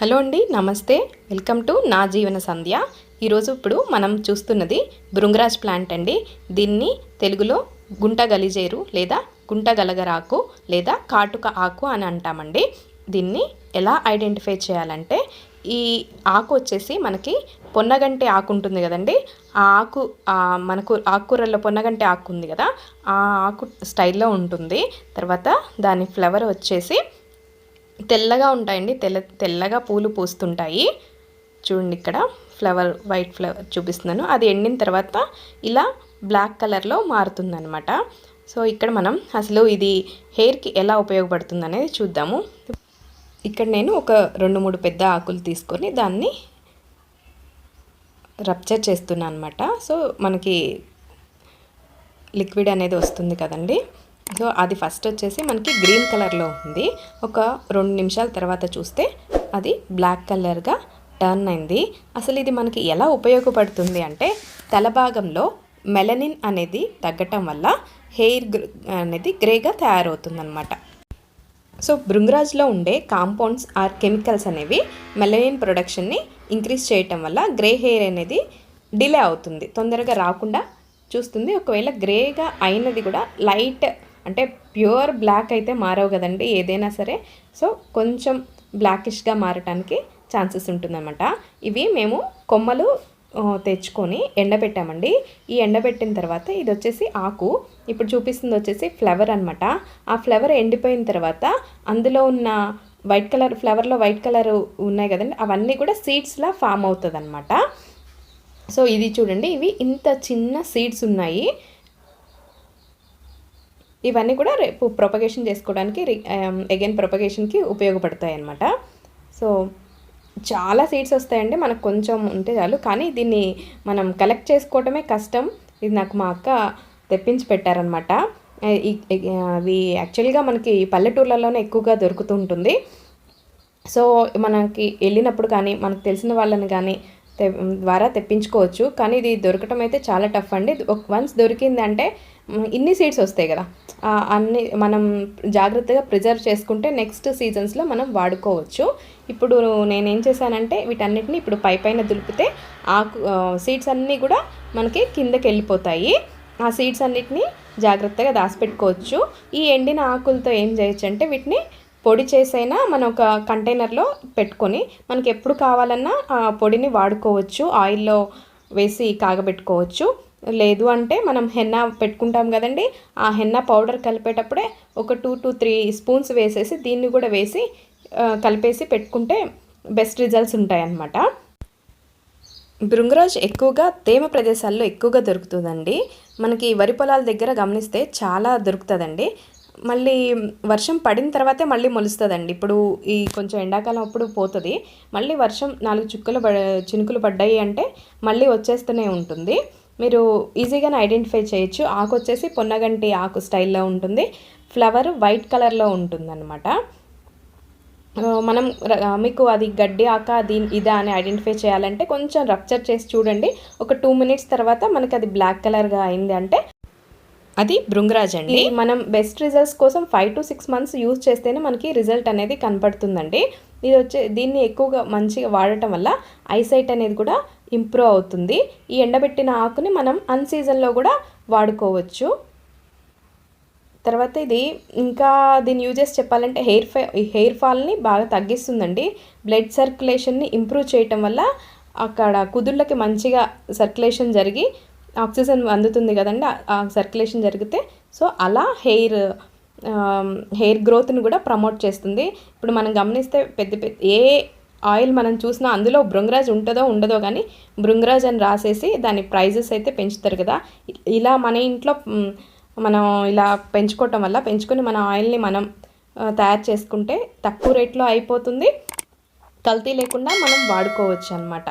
Hello అండి నమస్తే. Welcome to నా జీవన సంధ్య. ఈరోజు ఇప్పుడు మనం చూస్తున్నది భృంగరాజ్ ప్లాంట్ అండి. దీన్ని తెలుగులో గుంట గలిజేరు లేదా గుంట గలగరాకు లేదా కాటుక ఆకు అని అంటామండి. దీన్ని ఎలా ఐడెంటిఫై చేయాలంటే ఈ ఆకు వచ్చేసి మనకి పొన్నగంటి ఆకు ఉంటుంది కదండి. ఆ ఆకు మనకు ఆకుకూరల్లో పొన్నగంటి ఆకు ఉంది కదా. ఆ ఆకు స్టైల్లో ఉంటుంది. తర్వాత దాని ఫ్లవర్ వచ్చేసి తెల్లగా ఉంటాయండి. తెల్ల తెల్లగా పూలు పూస్తుంటాయి. చూడండి ఇక్కడ ఫ్లవర్ వైట్ ఫ్లవర్ చూపిస్తున్నాను. అది ఎండిన తర్వాత ఇలా బ్లాక్ కలర్లో మారుతుందనమాట సో ఇక్కడ మనం అసలు ఇది హెయిర్కి ఎలా ఉపయోగపడుతుంది అనేది చూద్దాము. ఇక్కడ నేను ఒక రెండు మూడు పెద్ద ఆకులు తీసుకొని దాన్ని రప్చర్ చేస్తున్నాను అనమాట సో మనకి లిక్విడ్ అనేది వస్తుంది కదండి. సో అది ఫస్ట్ వచ్చేసి మనకి గ్రీన్ కలర్లో ఉంది. ఒక రెండు నిమిషాల తర్వాత చూస్తే అది బ్లాక్ కలర్గా టర్న్ అయింది. అసలు ఇది మనకి ఎలా ఉపయోగపడుతుంది అంటే తల భాగంలో మెలనిన్ అనేది తగ్గటం వల్ల హెయిర్ అనేది గ్రేగా తయారవుతుందన్నమాట. సో భృంగరాజ్లో ఉండే కాంపౌండ్స్ ఆర్ కెమికల్స్ అనేవి మెలనిన్ ప్రొడక్షన్ని ఇంక్రీజ్ చేయటం వల్ల గ్రే హెయిర్ అనేది డిలే అవుతుంది. తొందరగా రాకుండా చూస్తుంది. ఒకవేళ గ్రేగా అయినది కూడా లైట్ అంటే ప్యూర్ బ్లాక్ అయితే మారవు కదండి ఏదైనా సరే. సో కొంచెం బ్లాకిష్గా మారటానికి ఛాన్సెస్ ఉంటుందన్నమాట. ఇవి మేము కొమ్మలు తెచ్చుకొని ఎండబెట్టామండి ఈ ఎండబెట్టిన తర్వాత ఇది వచ్చేసి ఆకు. ఇప్పుడు చూపిస్తుంది వచ్చేసి ఫ్లవర్ అనమాట ఆ ఫ్లవర్ ఎండిపోయిన తర్వాత అందులో ఉన్న వైట్ కలర్ ఫ్లవర్లో వైట్ కలర్ ఉన్నాయి కదండి అవన్నీ కూడా సీడ్స్లా ఫామ్ అవుతుంది అనమాట సో ఇది చూడండి ఇవి ఇంత చిన్న సీడ్స్ ఉన్నాయి. ఇవన్నీ కూడా రేపు ప్రొపగేషన్ చేసుకోవడానికి అగైన్ ప్రొపగేషన్కి um, ఉపయోగపడతాయి అన్నమాట సో చాలా సీడ్స్ వస్తాయండి. మనకు కొంచెం ఉంటే చాలు. కానీ దీన్ని మనం కలెక్ట్ చేసుకోవటమే కష్టం. ఇది నాకు మా అక్క తెప్పించి పెట్టారనమాట అవి యాక్చువల్గా మనకి పల్లెటూర్లలోనే ఎక్కువగా దొరుకుతూ ఉంటుంది. సో మనకి వెళ్ళినప్పుడు కానీ మనకు తెలిసిన వాళ్ళని కానీ ద్వారా తెప్పించుకోవచ్చు. కానీ ఇది దొరకటం అయితే చాలా టఫ్ అండి. వన్స్ దొరికిందంటే ఇన్ని సీడ్స్ వస్తాయి కదా. అన్ని మనం జాగ్రత్తగా ప్రిజర్వ్ చేసుకుంటే నెక్స్ట్ సీజన్స్లో మనం వాడుకోవచ్చు. ఇప్పుడు నేనేం చేశానంటే వీటన్నిటిని ఇప్పుడు పై పైన దులిపితే ఆకు సీడ్స్ అన్నీ కూడా మనకి కిందకి వెళ్ళిపోతాయి. ఆ సీడ్స్ అన్నిటిని జాగ్రత్తగా దాచిపెట్టుకోవచ్చు. ఈ ఎండిన ఆకులతో ఏం చేయొచ్చు అంటే వీటిని పొడి చేసైనా మనం ఒక కంటైనర్లో పెట్టుకొని మనకి ఎప్పుడు కావాలన్నా ఆ పొడిని వాడుకోవచ్చు. ఆయిల్లో వేసి కాగబెట్టుకోవచ్చు. లేదు అంటే మనం హెన్న పెట్టుకుంటాం కదండి. ఆ హెన్న పౌడర్ కలిపేటప్పుడే ఒక టూ టు త్రీ స్పూన్స్ వేసేసి దీన్ని కూడా వేసి కలిపేసి పెట్టుకుంటే బెస్ట్ రిజల్ట్స్ ఉంటాయన్నమాట. భృంగరాజ్ ఎక్కువగా తేమ ప్రదేశాల్లో ఎక్కువగా దొరుకుతుందండి. మనకి వరి పొలాల దగ్గర గమనిస్తే చాలా దొరుకుతుందండి. మళ్ళీ వర్షం పడిన తర్వాతే మళ్ళీ మొలుస్తుందండి. ఇప్పుడు ఈ కొంచెం ఎండాకాలం అప్పుడు పోతుంది. మళ్ళీ వర్షం నాలుగు చుక్కలు పడ చినుకులు పడ్డాయి అంటే మళ్ళీ వచ్చేస్తూనే ఉంటుంది. మీరు ఈజీగానే ఐడెంటిఫై చేయొచ్చు. ఆకు వచ్చేసి పొన్నగంటి ఆకు స్టైల్లో ఉంటుంది. ఫ్లవర్ వైట్ కలర్లో ఉంటుందన్నమాట. మనం మీకు అది గడ్డి ఆక దీని ఇదా అని ఐడెంటిఫై చేయాలంటే కొంచెం రప్చర్ చేసి చూడండి. ఒక టూ మినిట్స్ తర్వాత మనకి అది బ్లాక్ కలర్గా అయింది అంటే అది భృంగరాజ్ అండి. మనం బెస్ట్ రిజల్ట్స్ కోసం five to six months use చేస్తేనే మనకి రిజల్ట్ అనేది కనపడుతుందండి. ఇది వచ్చే దీన్ని ఎక్కువగా మంచిగా వాడటం వల్ల ఐసైట్ అనేది కూడా ఇంప్రూవ్ అవుతుంది. ఈ ఎండబెట్టిన ఆకుని మనం అన్ సీజన్లో కూడా వాడుకోవచ్చు. తర్వాత ఇది ఇంకా దీని యూజెస్ చెప్పాలంటే హెయిర్ ఫా హెయిర్ ఫాల్ని బాగా తగ్గిస్తుందండి. బ్లడ్ సర్క్యులేషన్ని ఇంప్రూవ్ చేయటం వల్ల అక్కడ కుదుళ్ళకి మంచిగా సర్క్యులేషన్ జరిగి ఆక్సిజన్ అందుతుంది కదండి. ఆ సర్క్యులేషన్ జరిగితే సో అలా హెయిర్ హెయిర్ గ్రోత్ని కూడా ప్రమోట్ చేస్తుంది. ఇప్పుడు మనం గమనిస్తే పెద్ద పెద్ద ఏ ఆయిల్ మనం చూసిన అందులో భృంగరాజ్ ఉంటుందో ఉండదో కానీ భృంగరాజ్ అని రాసేసి దాని ప్రైజెస్ అయితే పెంచుతారు కదా. ఇలా మన ఇంట్లో మనం ఇలా పెంచుకోవటం వల్ల పెంచుకొని మన ఆయిల్ని మనం తయారు చేసుకుంటే తక్కువ రేట్లో అయిపోతుంది. కల్తీ లేకుండా మనం వాడుకోవచ్చు అనమాట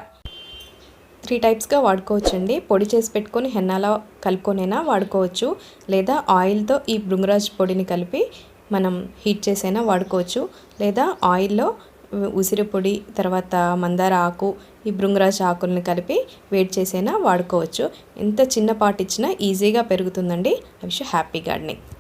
త్రీ టైప్స్గా వాడుకోవచ్చండి. పొడి చేసి పెట్టుకొని హెన్నాలో కలుపుకొనైనా వాడుకోవచ్చు. లేదా ఆయిల్తో ఈ భృంగరాజ్ పొడిని కలిపి మనం హీట్ చేసైనా వాడుకోవచ్చు. లేదా ఆయిల్లో ఉసిరి పొడి తర్వాత మందార ఆకు ఈ భృంగరాజ్ ఆకుల్ని కలిపి వేడి చేసైనా వాడుకోవచ్చు. ఎంత చిన్న ఈజీగా పెరుగుతుందండి. I wish happy gardening.